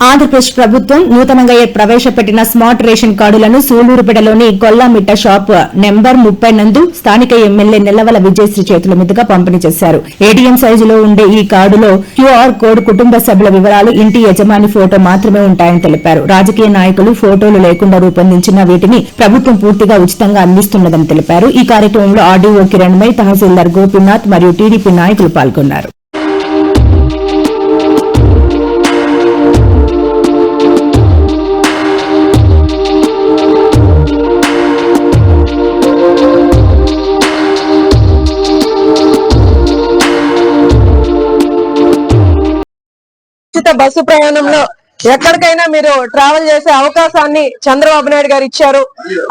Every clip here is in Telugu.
ఆంధ్రప్రదేశ్ ప్రభుత్వం నూతనంగా ప్రవేశపెట్టిన స్మార్ట్ రేషన్ కార్డులను సూళ్ళూరుపేటలోని గొల్లామిట్ట షాప్ నెంబర్ ముప్పై నందు స్థానిక ఎమ్మెల్యే నిల్లవల విజయశ్రీ చేతుల మీదుగా పంపిణీ చేశారు. ఏటీఎం సైజులో ఉండే ఈ కార్డులో క్యూఆర్ కోడ్ కుటుంబ సభ్యుల వివరాలు ఇంటి యజమాని ఫోటో మాత్రమే ఉంటాయని తెలిపారు. రాజకీయ నాయకులు ఫోటోలు లేకుండా రూపొందించిన వీటిని ప్రభుత్వం పూర్తిగా ఉచితంగా అందిస్తున్నదని తెలిపారు. ఈ కార్యక్రమంలో ఆర్డీఓ కిరణ్మై తహసీల్దార్ గోపీనాథ్ మరియు టీడీపీ నాయకులు పాల్గొన్నారు. బస్సు ప్రయాణంలో ఎక్కడికైనా మీరు ట్రావెల్ చేసే అవకాశాన్ని చంద్రబాబు నాయుడు గారు ఇచ్చారు.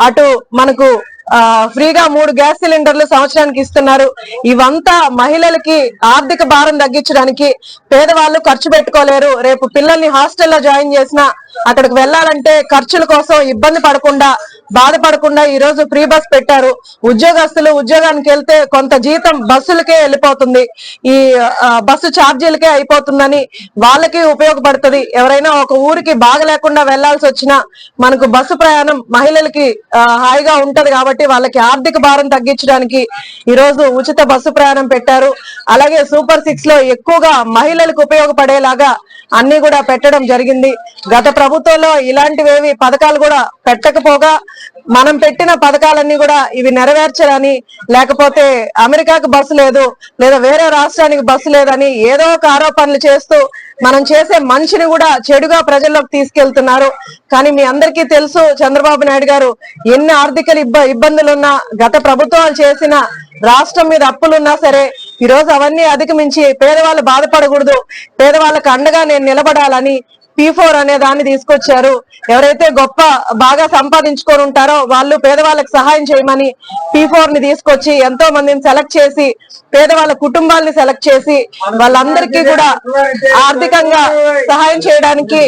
అటు మనకు ఆ, ఫ్రీగా మూడు గ్యాస్ సిలిండర్లు సంవత్సరానికి ఇస్తున్నారు. ఇవంతా మహిళలకి ఆర్థిక భారం తగ్గించడానికి పేదవాళ్ళు ఖర్చు పెట్టుకోలేరు. రేపు పిల్లల్ని హాస్టల్లో జాయిన్ చేసినా అక్కడికి వెళ్ళాలంటే ఖర్చుల కోసం ఇబ్బంది పడకుండా బాధపడకుండా ఈ రోజు ఫ్రీ బస్ పెట్టారు. ఉద్యోగస్తులు ఉద్యోగానికి వెళ్తే కొంత జీతం బస్సులకే వెళ్ళిపోతుంది. ఈ బస్సు ఛార్జీలకే అయిపోతుందని వాళ్ళకి ఉపయోగపడుతుంది. ఎవరైనా ఒక ఊరికి బాగలేకుండా వెళ్ళాల్సి వచ్చినా మనకు బస్సు ప్రయాణం మహిళలకి హాయిగా ఉంటది కాబట్టి వాళ్ళకి ఆర్థిక భారం తగ్గించడానికి ఈ రోజు ఉచిత బస్సు ప్రయాణం పెట్టారు. అలాగే సూపర్ సిక్స్లో ఎక్కువగా మహిళలకు ఉపయోగపడేలాగా అన్ని కూడా పెట్టడం జరిగింది. గత ప్రభుత్వంలో ఇలాంటివేవి పథకాలు కూడా పెట్టకపోగా మనం పెట్టిన పథకాలన్నీ కూడా ఇవి నెరవేర్చరని లేకపోతే అమెరికాకు బస్సు లేదు లేదా వేరే రాష్ట్రానికి బస్సు లేదని ఏదో ఒక ఆరోపణలు చేస్తూ మనం చేసే మంచిని కూడా చెడుగా ప్రజల్లోకి తీసుకెళ్తున్నారు. కానీ మీ అందరికీ తెలుసు చంద్రబాబు నాయుడు గారు ఎన్ని ఆర్థిక ఇబ్బందులున్నా గత ప్రభుత్వాలు చేసిన రాష్ట్రం మీద అప్పులున్నా సరే ఈ రోజు అవన్నీ అధిగమించి పేదవాళ్ళు బాధపడకూడదు పేదవాళ్ళకి అండగా నేను నిలబడాలని పీ ఫోర్ అనే దాన్ని తీసుకొచ్చారు. ఎవరైతే గొప్ప బాగా సంపాదించుకొని ఉంటారో వాళ్ళు పేదవాళ్ళకి సహాయం చేయమని పీ ఫోర్ని తీసుకొచ్చి ఎంతో మందిని సెలెక్ట్ చేసి పేదవాళ్ళ కుటుంబాలని సెలెక్ట్ చేసి వాళ్ళందరికీ కూడా ఆర్థికంగా సహాయం చేయడానికి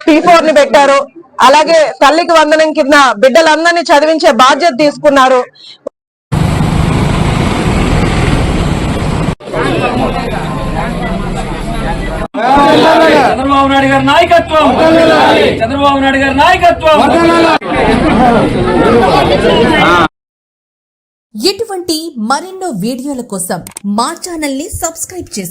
పీ ఫోర్ని పెట్టారు. అలాగే తల్లికి వందనం కింద బిడ్డలందరినీ చదివించే బాధ్యత తీసుకున్నారు. చంద్రబాబు నాయుడు గారి నాయకత్వం. చంద్రబాబు నాయుడు గారి నాయకత్వం. ఇటువంటి మరెన్నో వీడియోల కోసం మా ఛానల్ని సబ్స్క్రైబ్ చేసి